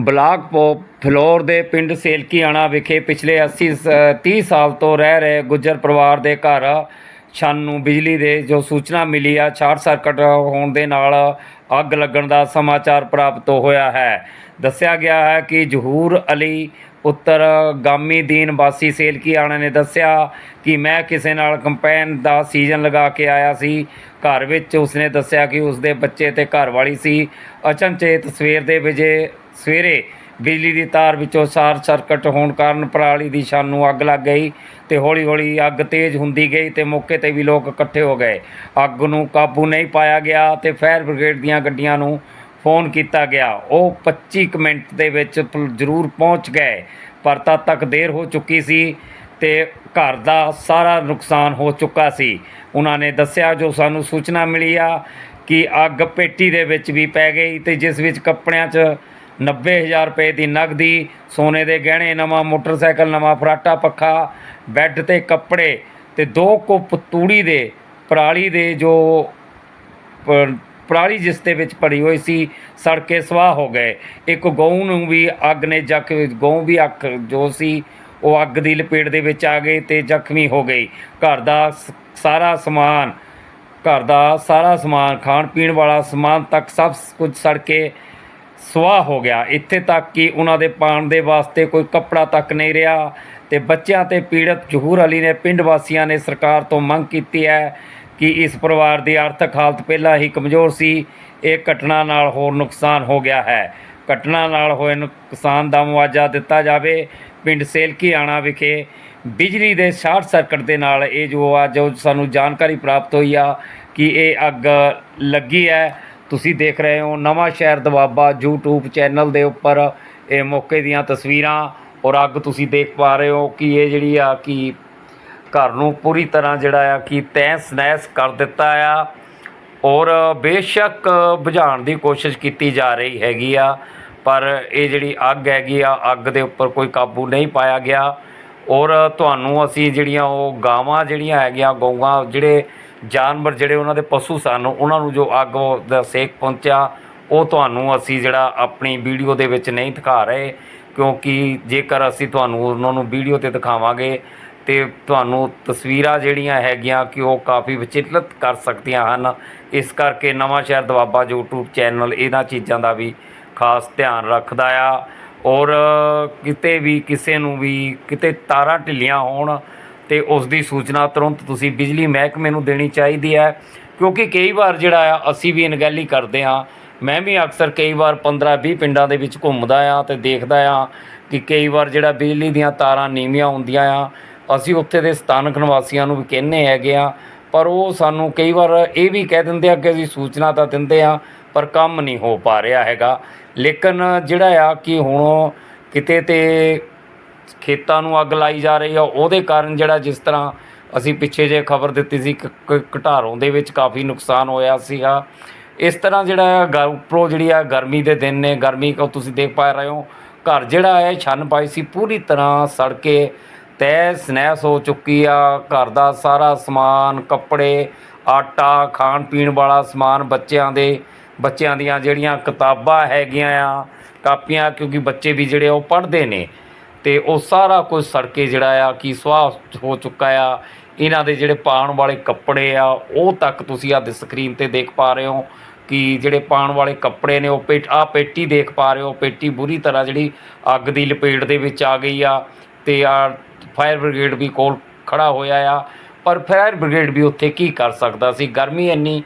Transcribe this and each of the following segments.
Block ਪੋ floor ਦੇ ਪਿੰਡ ਸੇਲਕੀਆਣਾ ਵਿਖੇ ਪਿਛਲੇ 80 ਸ- 30 ਸਾਲ ਤੋਂ ਰਹਿ ਰਹੇ ਗੁੱਜਰ ਪਰਿਵਾਰ ਦੇ ਘਰ ਛੰਨ ਨੂੰ ਬਿਜਲੀ ਦੇ ਜੋ ਸੂਚਨਾ ਮਿਲੀ ਆ, ਸ਼ਾਰਟ ਸਰਕਟ ਹੋਣ ਦੇ ਨਾਲ ਅੱਗ ਲੱਗਣ ਦਾ ਸਮਾਚਾਰ ਪ੍ਰਾਪਤ ਹੋਇਆ ਹੈ। ਦੱਸਿਆ ਗਿਆ ਹੈ ਕਿ ਜ਼ਹੂਰ ਅਲੀ ਪੁੱਤਰ ਗਾਮੀ ਦੀਨ ਵਾਸੀ ਸੇਲਕੀਆਣਾ ਨੇ ਦੱਸਿਆ ਕਿ ਮੈਂ ਕਿਸੇ ਨਾਲ ਕੰਪੈਨ ਦਾ ਸੀਜ਼ਨ ਲਗਾ ਕੇ ਆਇਆ ਸੀ। ਘਰ ਵਿੱਚ ਉਸਨੇ ਦੱਸਿਆ ਕਿ ਉਸਦੇ ਬੱਚੇ ਤੇ ਘਰਵਾਲੀ ਸੀ। ਅਚਨਚੇਤ ਸਵੇਰ ਦੇ ਵਜੇ ਸਵੇਰੇ ਬਿਜਲੀ ਦੀ ਤਾਰ ਵਿੱਚੋਂ ਸ਼ਾਰਟ ਸਰਕਟ ਹੋਣ ਕਾਰਨ ਪਰਾਲੀ ਦੀ ਛੰਨ ਨੂੰ ਅੱਗ ਲੱਗ ਗਈ ਤੇ ਹੌਲੀ-ਹੌਲੀ ਅੱਗ ਤੇਜ਼ ਹੁੰਦੀ ਗਈ ਤੇ ਮੌਕੇ ਤੇ ਵੀ ਲੋਕ ਇਕੱਠੇ ਹੋ ਗਏ। ਅੱਗ ਨੂੰ ਕਾਬੂ ਨਹੀਂ ਪਾਇਆ ਗਿਆ ਤੇ ਫਾਇਰ ਬ੍ਰਿਗੇਡ ਦੀਆਂ ਗੱਡੀਆਂ ਨੂੰ ਫੋਨ ਕੀਤਾ ਗਿਆ। ਉਹ 25 ਕੁ ਮਿੰਟ ਦੇ ਵਿੱਚ ਜ਼ਰੂਰ ਪਹੁੰਚ ਗਏ, ਪਰ ਤਦ ਤੱਕ ਦੇਰ ਹੋ ਚੁੱਕੀ ਸੀ ਤੇ ਘਰ ਦਾ ਸਾਰਾ ਨੁਕਸਾਨ ਹੋ ਚੁੱਕਾ ਸੀ। ਉਹਨਾਂ ਨੇ ਦੱਸਿਆ, ਜੋ ਸਾਨੂੰ ਸੂਚਨਾ ਮਿਲੀ ਆ ਕਿ ਅੱਗ ਪੇਟੀ ਦੇ ਵਿੱਚ ਵੀ ਪੈ ਗਈ ਤੇ ਜਿਸ ਵਿੱਚ ਕੱਪੜਿਆਂ 'ਚ 90000 ਰੁਪਏ ਦੀ ਨਗਦੀ, ਸੋਨੇ ਦੇ ਗਹਿਣੇ, ਨਵਾਂ ਮੋਟਰਸਾਈਕਲ, ਨਵਾਂ ਫਰਾਟਾ ਪੱਖਾ, ਬੈੱਡ ਤੇ ਕੱਪੜੇ ਤੇ ਦੋ ਕੁੱਪ ਤੂੜੀ ਦੇ ਪਰਾਲੀ ਦੇ ਜੋ ਪਰਾਲੀ ਜਿਸ ਦੇ ਵਿੱਚ ਭਰੀ ਹੋਈ ਸੀ ਸੜ ਕੇ ਸਵਾਹ ਹੋ ਗਏ। ਇੱਕ ਗਊ ਨੂੰ ਵੀ ਅੱਗ ਨੇ ਜਖ ਗਊ ਵੀ ਅੱਖ ਜੋ ਸੀ, ਉਹ ਅੱਗ ਦੀ ਲਪੇਟ ਦੇ ਵਿੱਚ ਆ ਗਈ ਤੇ ਜ਼ਖਮੀ ਹੋ ਗਈ। ਘਰ ਦਾ ਸਾਰਾ ਸਮਾਨ, ਘਰ ਦਾ ਸਾਰਾ ਸਮਾਨ ਖਾਣ ਪੀਣ ਵਾਲਾ ਸਮਾਨ ਤੱਕ ਸਭ ਕੁਝ ਸੜ ਕੇ ਸਵਾਹ ਹੋ ਗਿਆ। ਇੱਥੇ ਤੱਕ ਕਿ ਉਹਨਾਂ ਦੇ ਪਾਣ ਦੇ ਵਾਸਤੇ ਕੋਈ ਕੱਪੜਾ ਤੱਕ ਨਹੀਂ ਰਿਹਾ ਤੇ ਬੱਚਿਆਂ ਤੇ ਪੀੜਤ ਜ਼ਹੂਰ ਅਲੀ ਨੇ ਪਿੰਡ ਵਾਸੀਆਂ ਨੇ ਸਰਕਾਰ ਤੋਂ ਮੰਗ ਕੀਤੀ ਹੈ ਕਿ ਇਸ ਪਰਿਵਾਰ ਦੀ ਆਰਥਿਕ ਹਾਲਤ ਪਹਿਲਾਂ ਹੀ ਕਮਜ਼ੋਰ ਸੀ। ਇਹ ਘਟਨਾ ਨਾਲ ਹੋਰ ਨੁਕਸਾਨ ਹੋ ਗਿਆ ਹੈ। ਘਟਨਾ ਨਾਲ ਹੋਏ ਨੁਕਸਾਨ ਦਾ ਮੁਆਵਜ਼ਾ ਦਿੱਤਾ ਜਾਵੇ। ਪਿੰਡ ਸੇਲਕੀਆਣਾ ਵਿਖੇ ਬਿਜਲੀ ਦੇ ਸ਼ਾਰਟ ਸਰਕਟ ਦੇ ਨਾਲ ਇਹ ਜੋ ਆ ਜੋ ਸਾਨੂੰ ਜਾਣਕਾਰੀ ਪ੍ਰਾਪਤ ਹੋਈ ਆ ਕਿ ਇਹ ਅੱਗ ਲੱਗੀ ਹੈ। ਤੁਸੀਂ ਦੇਖ ਰਹੇ ਹੋ ਨਵਾਂ ਸ਼ਹਿਰ ਦਵਾਬਾ YouTube ਚੈਨਲ ਦੇ ਉੱਪਰ। ਇਹ ਮੌਕੇ ਦੀਆਂ ਤਸਵੀਰਾਂ ਔਰ ਅੱਗ ਤੁਸੀਂ ਦੇਖ ਪਾ ਰਹੇ ਹੋ ਕਿ ਇਹ ਜਿਹੜੀ ਆ ਕਿ ਘਰ ਨੂੰ ਪੂਰੀ ਤਰ੍ਹਾਂ ਜਿਹੜਾ ਆ ਕਿ ਤਹਿਸ ਨਹਿਸ ਕਰ ਦਿੱਤਾ ਆ ਔਰ ਬੇਸ਼ੱਕ ਬੁਝਾਉਣ ਦੀ ਕੋਸ਼ਿਸ਼ ਕੀਤੀ ਜਾ ਰਹੀ ਹੈਗੀ ਆ, ਪਰ ਇਹ ਜਿਹੜੀ ਅੱਗ ਹੈਗੀ ਆ, ਅੱਗ ਦੇ ਉੱਪਰ ਕੋਈ ਕਾਬੂ ਨਹੀਂ ਪਾਇਆ ਗਿਆ। ਔਰ ਤੁਹਾਨੂੰ ਅਸੀਂ ਜਿਹੜੀਆਂ ਉਹ ਗਾਵਾਂ ਜਿਹੜੀਆਂ ਹੈਗੀਆਂ, ਗਊਆਂ ਜਿਹੜੇ ਜਾਨਵਰ ਜਿਹੜੇ ਉਹਨਾਂ ਦੇ ਪਸ਼ੂ ਸਨ, ਉਹਨਾਂ ਨੂੰ ਜੋ ਅੱਗ ਦਾ ਸੇਕ ਪਹੁੰਚਿਆ, ਉਹ ਤੁਹਾਨੂੰ ਅਸੀਂ ਜਿਹੜਾ ਆਪਣੀ ਵੀਡੀਓ ਦੇ ਵਿੱਚ ਨਹੀਂ ਦਿਖਾ ਰਹੇ, ਕਿਉਂਕਿ ਜੇਕਰ ਅਸੀਂ ਤੁਹਾਨੂੰ ਉਹਨਾਂ ਨੂੰ ਵੀਡੀਓ ਤੇ ਦਿਖਾਵਾਂਗੇ, ਤੇ ਤੁਹਾਨੂੰ ਤਸਵੀਰਾਂ ਜਿਹੜੀਆਂ ਹੈਗੀਆਂ ਕਿ ਉਹ ਕਾਫੀ ਵਿਚਲਿਤ ਕਰ ਸਕਦੀਆਂ ਹਨ। ਇਸ ਕਰਕੇ ਨਵਾਂ ਸ਼ਹਿਰ ਦਵਾਬਾ YouTube ਚੈਨਲ ਇਹਨਾਂ ਚੀਜ਼ਾਂ ਦਾ ਵੀ ਖਾਸ ਧਿਆਨ ਰੱਖਦਾ ਆ। ਔਰ ਕਿਤੇ ਵੀ ਕਿਸੇ ਨੂੰ ਵੀ ਕਿਤੇ ਤਾਰਾਂ ਢਿੱਲੀਆਂ ਹੋਣ ਤੇ ਉਸ ਦੀ ਸੂਚਨਾ ਤੁਰੰਤ ਤੁਸੀਂ ਬਿਜਲੀ ਮਹਿਕਮੇ ਨੂੰ ਦੇਣੀ ਚਾਹੀਦੀ ਹੈ, ਕਿਉਂਕਿ ਕਈ ਵਾਰ ਜਿਹੜਾ ਆ, ਅਸੀਂ ਵੀ ਅਣਗਹਿਲੀ ਕਰਦੇ ਹਾਂ। ਮੈਂ ਵੀ ਅਕਸਰ ਕਈ ਵਾਰ 15 20 ਪਿੰਡਾਂ ਦੇ ਵਿੱਚ ਘੁੰਮਦਾ ਆ ਤੇ ਦੇਖਦਾ ਆ ਕਿ ਕਈ ਵਾਰ ਜਿਹੜਾ ਬਿਜਲੀ ਦੀਆਂ ਤਾਰਾਂ ਨੀਵੀਆਂ ਹੁੰਦੀਆਂ ਆ, ਅਸੀਂ ਉੱਥੇ ਦੇ ਸਥਾਨਕ ਨਿਵਾਸੀਆਂ ਨੂੰ ਵੀ ਕਹਿੰਦੇ ਹੈਗੇ ਆ, ਪਰ ਉਹ ਸਾਨੂੰ ਕਈ ਵਾਰ ਇਹ ਵੀ ਕਹਿ ਦਿੰਦੇ ਆ ਕਿ ਅਸੀਂ ਸੂਚਨਾ ਤਾਂ ਦਿੰਦੇ ਆ ਪਰ ਕੰਮ ਨਹੀਂ ਹੋ ਪਾ ਰਿਹਾ ਹੈਗਾ। ਲੇਕਿਨ ਜਿਹੜਾ ਆ ਕਿ ਹੁਣ ਕਿਤੇ ਤੇ ਖੇਤਾਂ ਨੂੰ ਅੱਗ ਲਾਈ ਜਾ ਰਹੀ ਆ। ਉਹਦੇ ਕਾਰਨ ਜਿਹੜਾ ਜਿਸ ਤਰ੍ਹਾਂ ਅਸੀਂ ਪਿੱਛੇ ਜੇ ਖਬਰ ਦਿੱਤੀ ਸੀ ਕਿ ਕ- ਘਟਾਰੋਂ ਦੇ ਵਿੱਚ ਕਾਫੀ ਨੁਕਸਾਨ ਹੋਇਆ ਸੀਗਾ। ਇਸ ਤਰ੍ਹਾਂ ਜਿਹੜਾ ਆ ਗ- ਉੱਪਰੋਂ ਜਿਹੜੀ ਆ ਗਰਮੀ ਦੇ ਦਿਨ ਨੇ, ਗਰਮੀ ਕੋ ਤੁਸੀਂ ਦੇਖ ਪਾ ਰਹੇ ਹੋ। ਘਰ ਜਿਹੜਾ ਹੈ, ਛੰਨ ਪਾਈ ਸੀ, ਪੂਰੀ ਤਰ੍ਹਾਂ ਸੜ ਕੇ ਤਹਿਸ ਨਹਿਸ ਹੋ ਚੁੱਕੀ ਆ। ਘਰ ਦਾ ਸਾਰਾ ਸਮਾਨ, ਕੱਪੜੇ, ਆਟਾ, ਖਾਣ ਪੀਣ ਵਾਲਾ ਸਮਾਨ ਬੱਚਿਆਂ ਦੇ, ਬੱਚਿਆਂ ਦੀਆਂ ਜਿਹੜੀਆਂ ਕਿਤਾਬਾਂ ਹੈਗੀਆਂ ਆ, ਕਾਪੀਆਂ, ਕਿਉਂਕਿ ਬੱਚੇ ਵੀ ਜਿਹੜੇ ਉਹ ਪੜ੍ਹਦੇ ਨੇ। ਤੇ ਉਹ ਸਾਰਾ ਕੁਝ ਸੜ ਕੇ ਜਿਹੜਾ ਆ, ਕੀ ਸੁਆਹ ਹੋ ਚੁੱਕਾ ਆ, ਇਹਨਾਂ ਦੇ ਜਿਹੜੇ ਪਾਉਣ ਵਾਲੇ ਕੱਪੜੇ ਆ, ਉਹ ਤੱਕ ਤੁਸੀਂ ਆਹ ਸਕਰੀਨ ਤੇ ਦੇਖ ਪਾ ਰਹੇ ਹੋ ਕਿ ਜਿਹੜੇ ਪਾਉਣ ਵਾਲੇ ਕੱਪੜੇ ਨੇ, ਉਹ ਪੇਟ ਆ ਪੇਟੀ ਦੇਖ ਪਾ ਰਹੇ ਹੋ, ਪੇਟੀ ਬੁਰੀ ਤਰ੍ਹਾਂ ਜਿਹੜੀ ਅੱਗ ਦੀ ਲਪੇਟ ਦੇ ਵਿੱਚ ਆ ਗਈ ਆ ਤੇ ਆ ਫਾਇਰ ਬ੍ਰਿਗੇਡ ਵੀ ਕੋਲ ਖੜਾ ਹੋਇਆ ਆ। ਪਰ ਫਾਇਰ ਬ੍ਰਿਗੇਡ ਵੀ ਉੱਥੇ ਕੀ ਕਰ ਸਕਦਾ ਸੀ? ਗਰਮੀ ਇੰਨੀ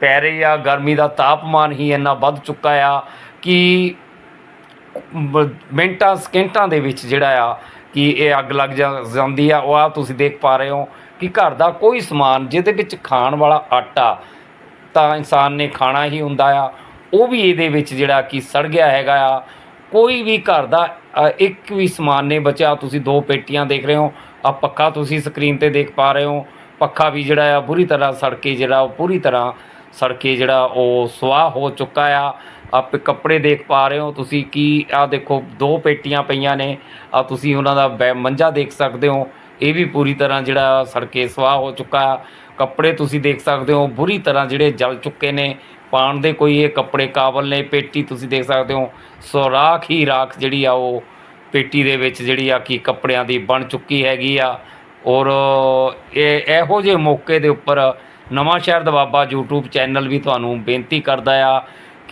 ਪੈ ਰਹੀ ਆ, ਗਰਮੀ ਦਾ ਤਾਪਮਾਨ ਹੀ ਇੰਨਾ ਵੱਧ ਚੁੱਕਾ ਆ ਕਿ ਮਿੰਟਾਂ, ਸਕਿੰਟਾਂ ਦੇ ਵਿੱਚ ਜਿਹੜਾ ਆ ਕਿ ਇਹ ਅੱਗ ਲੱਗ ਜਾ- ਜਾਂਦੀ ਆ, ਉਹ ਆ ਤੁਸੀਂ ਦੇਖ ਪਾ ਰਹੇ ਹੋ ਕਿ ਘਰ ਦਾ ਕੋਈ ਸਮਾਨ ਜਿਹਦੇ ਵਿੱਚ ਖਾਣ ਵਾਲਾ ਆਟਾ ਤਾਂ ਇਨਸਾਨ ਨੇ ਖਾਣਾ ਹੀ ਹੁੰਦਾ ਆ, ਉਹ ਵੀ ਇਹਦੇ ਵਿੱਚ ਜਿਹੜਾ ਕਿ ਸੜ ਗਿਆ ਹੈਗਾ ਆ। ਕੋਈ ਵੀ ਘਰ ਦਾ ਇੱਕ ਵੀ ਸਮਾਨ ਨਹੀਂ ਬਚਿਆ, ਤੁਸੀਂ ਦੋ ਪੇਟੀਆਂ ਦੇਖ ਰਹੇ ਹੋ, ਆ ਪੱਖਾ ਤੁਸੀਂ ਸਕਰੀਨ ਤੇ ਦੇਖ ਪਾ ਰਹੇ ਹੋ, ਪੱਖਾ ਵੀ ਜਿਹੜਾ ਆ ਬੁਰੀ ਤਰ੍ਹਾਂ ਸੜ ਕੇ ਜਿਹੜਾ, ਉਹ ਪੂਰੀ ਤਰ੍ਹਾਂ ਸੜ ਕੇ ਜਿਹੜਾ ਉਹ ਸੁਆਹ ਹੋ ਚੁੱਕਾ ਆ। ਆਪ ਕੱਪੜੇ ਦੇਖ ਪਾ ਰਹੇ ਹੋ, ਤੁਸੀਂ ਕੀ ਆ ਦੇਖੋ, ਦੋ ਪੇਟੀਆਂ ਪਈਆਂ ਨੇ ਆ ਤੁਸੀਂ ਉਹਨਾਂ ਦਾ ਬੈ- ਮੰਜਾ ਦੇਖ ਸਕਦੇ ਹੋ, ਇਹ ਵੀ ਪੂਰੀ ਤਰ੍ਹਾਂ ਜਿਹੜਾ ਸੜਕੇ ਸਵਾਹ ਹੋ ਚੁੱਕਾ ਆ ਕੱਪੜੇ ਤੁਸੀਂ ਦੇਖ ਸਕਦੇ ਹੋ, ਬੁਰੀ ਤਰ੍ਹਾਂ ਜਿਹੜੇ ਜਲ ਚੁੱਕੇ ਨੇ ਪਾਣ ਦੇ ਕੋਈ ਇਹ ਕੱਪੜੇ ਕਾਬਲ ਨੇ, ਪੇਟੀ ਤੁਸੀਂ ਦੇਖ ਸਕਦੇ ਹੋ ਸੋ ਰਾਖ ਹੀ ਰਾਖ ਜਿਹੜੀ ਆ ਉਹ ਪੇਟੀ ਦੇ ਵਿੱਚ ਜਿਹੜੀ ਆ ਕੀ ਕੱਪੜਿਆਂ ਦੀ ਬਣ ਚੁੱਕੀ ਹੈਗੀ ਆ, ਔਰ ਇਹ ਇਹੋ ਜਿਹੇ ਮੌਕੇ ਦੇ ਉੱਪਰ ਨਵਾਂ ਸ਼ਹਿਰ ਦਵਾਬਾ YouTube ਚੈਨਲ ਵੀ ਤੁਹਾਨੂੰ ਬੇਨਤੀ ਕਰਦਾ ਆ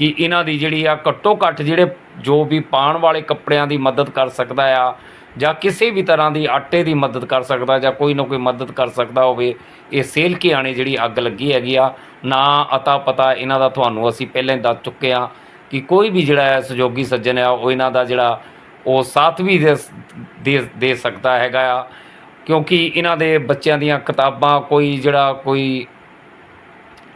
ਕਿ ਇਹਨਾਂ ਦੀ ਜਿਹੜੀ ਆ ਘੱਟੋ ਘੱਟ ਜਿਹੜੇ ਜੋ ਵੀ ਪਾਣ ਵਾਲੇ ਕੱਪੜਿਆਂ ਦੀ ਮਦਦ ਕਰ ਸਕਦਾ ਆ ਜਾਂ ਕਿਸੇ ਵੀ ਤਰ੍ਹਾਂ ਦੀ ਆਟੇ ਦੀ ਮਦਦ ਕਰ ਸਕਦਾ ਜਾਂ ਕੋਈ ਨਾ ਕੋਈ ਮਦਦ ਕਰ ਸਕਦਾ ਹੋਵੇ, ਇਹ ਸੇਲ ਕੇ ਆਣੇ ਜਿਹੜੀ ਅੱਗ ਲੱਗੀ ਹੈਗੀ ਆ, ਨਾ ਅਤਾ ਪਤਾ ਇਹਨਾਂ ਦਾ ਤੁਹਾਨੂੰ ਅਸੀਂ ਪਹਿਲਾਂ ਹੀ ਦੱਸ ਚੁੱਕੇ ਆ ਕਿ ਕੋਈ ਵੀ ਜਿਹੜਾ ਹੈ ਸਹਿਯੋਗੀ ਸੱਜਣ ਆ, ਉਹ ਇਹਨਾਂ ਦਾ ਜਿਹੜਾ ਉਹ ਸਾਥ ਵੀ ਦੇ ਦੇ- ਦੇ ਸਕਦਾ ਹੈਗਾ ਆ। ਕਿਉਂਕਿ ਇਹਨਾਂ ਦੇ ਬੱਚਿਆਂ ਦੀਆਂ ਕਿਤਾਬਾਂ, ਕੋਈ ਜਿਹੜਾ ਕੋਈ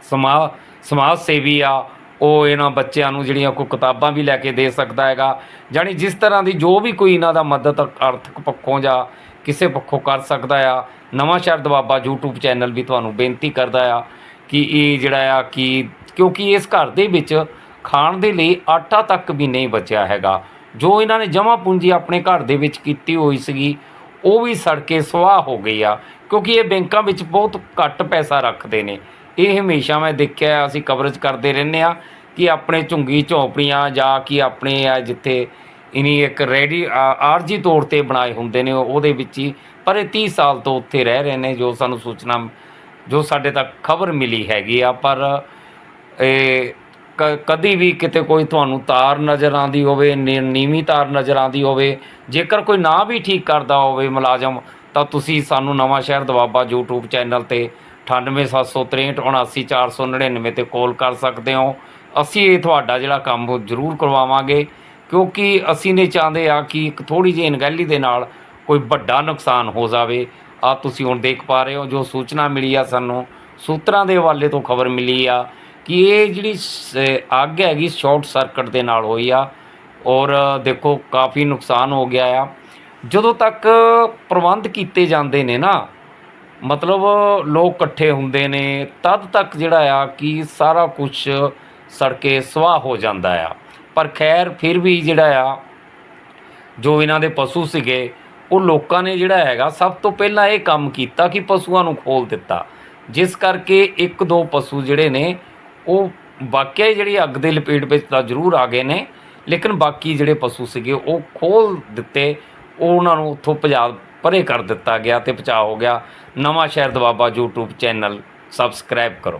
ਸਮਾ, ਸਮਾਜ ਸੇਵੀ ਆ ਉਹ ਇਹਨਾਂ ਬੱਚਿਆਂ ਨੂੰ ਜਿਹੜੀਆਂ ਕੋਈ ਕਿਤਾਬਾਂ ਵੀ ਲੈ ਕੇ ਦੇ ਸਕਦਾ ਹੈਗਾ। ਜਾਣੀ ਜਿਸ ਤਰ੍ਹਾਂ ਦੀ ਜੋ ਵੀ ਕੋਈ ਇਹਨਾਂ ਦਾ ਮਦਦ ਆਰਥਿਕ ਪੱਖੋਂ ਜਾਂ ਕਿਸੇ ਪੱਖੋਂ ਕਰ ਸਕਦਾ ਆ, ਨਵਾਂ ਸ਼ਹਿਰ ਦਵਾਬਾ YouTube ਚੈਨਲ ਵੀ ਤੁਹਾਨੂੰ ਬੇਨਤੀ ਕਰਦਾ ਆ ਕਿ ਇਹ ਜਿਹੜਾ ਆ ਕਿ ਕਿਉਂਕਿ ਇਸ ਘਰ ਦੇ ਵਿੱਚ ਖਾਣ ਦੇ ਲਈ ਆਟਾ ਤੱਕ ਵੀ ਨਹੀਂ ਬਚਿਆ ਹੈਗਾ। ਜੋ ਇਹਨਾਂ ਨੇ ਜਮ੍ਹਾਂ ਪੂੰਜੀ ਆਪਣੇ ਘਰ ਦੇ ਵਿੱਚ ਕੀਤੀ ਹੋਈ ਸੀਗੀ, ਉਹ ਵੀ ਸੜ ਕੇ ਸੁਆਹ ਹੋ ਗਈ ਆ। ਕਿਉਂਕਿ ਇਹ ਬੈਂਕਾਂ ਵਿੱਚ ਬਹੁਤ ਘੱਟ ਪੈਸਾ ਰੱਖਦੇ ਨੇ। ਇਹ ਹਮੇਸ਼ਾ ਮੈਂ ਦੇਖਿਆ, ਅਸੀਂ ਕਵਰੇਜ ਕਰਦੇ ਰਹਿੰਦੇ ਆ। ਕਿ ਆਪਣੇ ਝੁੰਗੀ ਝੌਂਪੜੀਆਂ ਜਾਂ ਕਿ ਆਪਣੇ ਆ ਜਿੱਥੇ ਇਨੀ ਇੱਕ ਰੈਡੀ ਆਰਜੀ ਤੌਰ ਤੇ ਬਣਾਏ ਹੁੰਦੇ ਨੇ ਉਹਦੇ ਵਿੱਚ ਹੀ। ਪਰ ਇਹ 30 ਸਾਲ ਤੋਂ ਉੱਥੇ ਰਹਿ ਰਹੇ ਨੇ, ਜੋ ਸਾਨੂੰ ਸੂਚਨਾ, ਜੋ ਸਾਡੇ ਤੱਕ ਖਬਰ ਮਿਲੀ ਹੈਗੀ ਆ। ਪਰ ਇਹ ਕ- ਕਦੀ ਵੀ ਕਿਤੇ ਕੋਈ ਤੁਹਾਨੂੰ ਤਾਰ ਨਜ਼ਰ ਆਉਂਦੀ ਹੋਵੇ, ਨੀ- ਨੀਵੀਂ ਤਾਰ ਨਜ਼ਰ ਆਉਂਦੀ ਹੋਵੇ, ਜੇਕਰ ਕੋਈ ਨਾ ਵੀ ਠੀਕ ਕਰਦਾ ਹੋਵੇ ਮੁਲਾਜ਼ਮ, ਤਾਂ ਤੁਸੀਂ ਸਾਨੂੰ ਨਵਾਂ ਸ਼ਹਿਰ ਦਵਾਬਾ YouTube ਚੈਨਲ ਤੇ 9873379499 ਤੇ ਕਾਲ ਕਰ ਸਕਦੇ ਹੋ। ਅਸੀਂ ਇਹ ਤੁਹਾਡਾ ਜਿਹੜਾ ਕੰਮ ਉਹ ਜ਼ਰੂਰ ਕਰਵਾਵਾਂਗੇ, ਕਿਉਂਕਿ ਅਸੀਂ ਨਹੀਂ ਚਾਹੁੰਦੇ ਆ ਕਿ ਇੱਕ ਥੋੜੀ ਜਿਹੀ ਅਣਗਹਿਲੀ ਦੇ ਨਾਲ ਕੋਈ ਵੱਡਾ ਨੁਕਸਾਨ ਹੋ ਜਾਵੇ। ਆ ਤੁਸੀਂ ਹੁਣ ਦੇਖ ਪਾ ਰਹੇ ਹੋ, ਜੋ ਸੂਚਨਾ ਮਿਲੀ ਆ ਸਾਨੂੰ, ਸੂਤਰਾਂ ਦੇ ਹਵਾਲੇ ਤੋਂ ਖਬਰ ਮਿਲੀ ਆ ਕਿ ਇਹ ਜਿਹੜੀ ਸ- ਅੱਗ ਹੈਗੀ ਸ਼ਾਰਟ ਸਰਕਟ ਦੇ ਨਾਲ ਹੋਈ ਆ ਔਰ ਦੇਖੋ ਕਾਫੀ ਨੁਕਸਾਨ ਹੋ ਗਿਆ ਆ। ਜਦੋਂ ਤੱਕ ਪ੍ਰਬੰਧ ਕੀਤੇ ਜਾਂਦੇ ਨੇ ਨਾ, ਮਤਲਬ ਲੋਕ ਇਕੱਠੇ ਹੁੰਦੇ ਨੇ, ਤਦ ਤੱਕ ਜਿਹੜਾ ਆ ਕਿ ਸਾਰਾ ਕੁਝ ਸੜ ਕੇ ਸਵਾਹ ਹੋ ਜਾਂਦਾ ਆ। ਪਰ ਖੈਰ ਫਿਰ ਵੀ ਜਿਹੜਾ ਆ, ਜੋ ਇਹਨਾਂ ਦੇ ਪਸ਼ੂ ਸੀਗੇ, ਉਹ ਲੋਕਾਂ ਨੇ ਜਿਹੜਾ ਹੈਗਾ ਸਭ ਤੋਂ ਪਹਿਲਾਂ ਇਹ ਕੰਮ ਕੀਤਾ ਕਿ ਪਸ਼ੂਆਂ ਨੂੰ ਖੋਲ ਦਿੱਤਾ। ਜਿਸ ਕਰਕੇ ਇੱਕ ਦੋ ਪਸ਼ੂ ਜਿਹੜੇ ਨੇ, ਉਹ ਵਾਕਿਆ ਹੀ ਜਿਹੜੀ ਅੱਗ ਦੇ ਲਪੇਟ ਵਿੱਚ ਤਾਂ ਜ਼ਰੂਰ ਆ ਗਏ ਨੇ, ਲੇਕਿਨ ਬਾਕੀ ਜਿਹੜੇ ਪਸ਼ੂ ਸੀਗੇ, ਉਹ ਖੋਲ ਦਿੱਤੇ, ਉਹ ਉਹਨਾਂ ਨੂੰ ਉੱਥੋਂ ਭਜਾ, ਪਰੇ ਕਰ ਦਿੱਤਾ ਗਿਆ ਤੇ ਬਚਾਅ ਹੋ ਗਿਆ। Nawanshahr Doaba YouTube channel, subscribe ਕਰੋ।